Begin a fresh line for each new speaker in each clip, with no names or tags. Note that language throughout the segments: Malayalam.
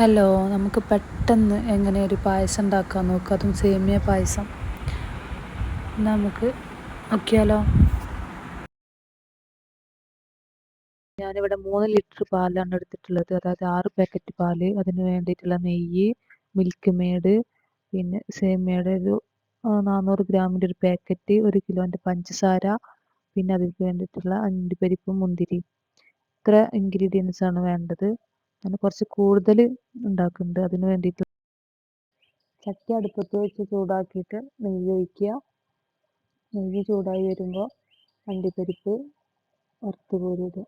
ഹലോ നമുക്ക് പെട്ടെന്ന് എങ്ങനെ ഒരു പായസം ഉണ്ടാക്കാൻ നോക്കാം? അതും സേമിയ പായസം. നമുക്ക് നോക്കിയാലോ? ഞാനിവിടെ മൂന്ന് ലിറ്റർ പാലാണ് എടുത്തിട്ടുള്ളത്. അതായത് ആറ് പാക്കറ്റ് പാൽ അതിന് വേണ്ടിയിട്ടുള്ള നെയ്യ് മിൽക്ക് മേഡ് പിന്നെ സേമിയയുടെ ഒരു നാനൂറ് ഗ്രാമിന്റെ ഒരു പാക്കറ്റ് ഒരു കിലോന്റെ പഞ്ചസാര പിന്നെ അതിന് വേണ്ടിയിട്ടുള്ള അണ്ടിപ്പരിപ്പും മുന്തിരി ഇത്ര ഇൻഗ്രീഡിയൻസ് ആണ് വേണ്ടത്. ഞാൻ കുറച്ച് കൂടുതൽ ഉണ്ടാക്കുന്നുണ്ട്. അതിന് വേണ്ടിയിട്ട് ചട്ടി അടുപ്പത്ത് വെച്ച് ചൂടാക്കിയിട്ട് നെയ്യ് ഒഴിക്കുക. നെയ്യ് ചൂടായി വരുമ്പോൾ അണ്ടിപ്പരിപ്പ് വറുത്ത് കോരിയത്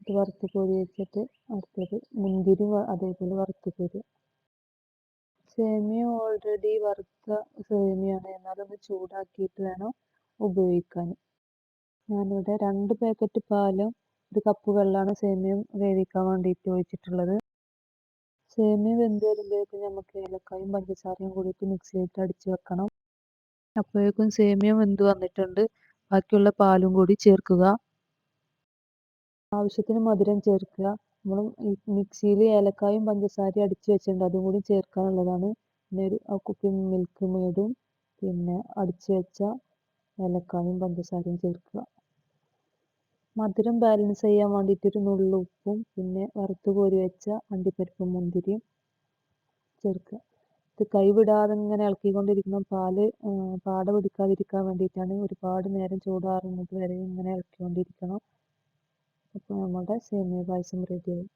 ഇത് വറുത്ത് കോരി വെച്ചിട്ട് അടുത്തത് മുന്തിരി അതേപോലെ വറുത്ത് കോരി സേമിയ ഓൾറെഡി വറുത്ത സേമിയാണ്. എന്നാലൊന്ന് ചൂടാക്കിയിട്ട് വേണം ഉപയോഗിക്കാൻ. ഞാനിവിടെ രണ്ട് പാക്കറ്റ് പാലും ഒരു കപ്പ് വെള്ളമാണ് സേമിയം വേവിക്കാൻ വേണ്ടിയിട്ട് ഒഴിച്ചിട്ടുള്ളത്. സേമിയ വെന്ത് വരുമ്പോഴേക്കും നമുക്ക് ഏലക്കായും പഞ്ചസാരയും കൂടിയിട്ട് മിക്സിയിട്ട് അടിച്ച് വെക്കണം. അപ്പോഴേക്കും സേമിയ വെന്ത് വന്നിട്ടുണ്ട്. ബാക്കിയുള്ള പാലും കൂടി ചേർക്കുക. ആവശ്യത്തിന് മധുരം ചേർക്കുക. നമ്മൾ മിക്സിയിൽ ഏലക്കായും പഞ്ചസാരയും അടിച്ച് വെച്ചിട്ടുണ്ട്. അതും കൂടി ചേർക്കാനുള്ളതാണ്. പിന്നെ ഒരു കുപ്പി മിൽക്ക് മേടും. പിന്നെ അടിച്ച് വെച്ച ഏലക്കായും പഞ്ചസാരയും ചേർക്കുക. മധുരം ബാലൻസ് ചെയ്യാൻ വേണ്ടിയിട്ട് ഒരു നുള്ളു ഉപ്പും പിന്നെ വറുത്ത് കോരി വെച്ച അണ്ടിപ്പരിപ്പ് മുന്തിരിയും ചേർക്കുക ഇത് കൈവിടാതെ ഇങ്ങനെ ഇളക്കിക്കൊണ്ടിരിക്കണം പാൽ പാട പിടിക്കാതിരിക്കാൻ വേണ്ടിയിട്ടാണ് ഒരുപാട് നേരം ചൂടാറുന്നത് വരെ ഇങ്ങനെ ഇളക്കിക്കൊണ്ടിരിക്കണം. അപ്പോൾ നമ്മുടെ സേമിയ പായസം റെഡിയായി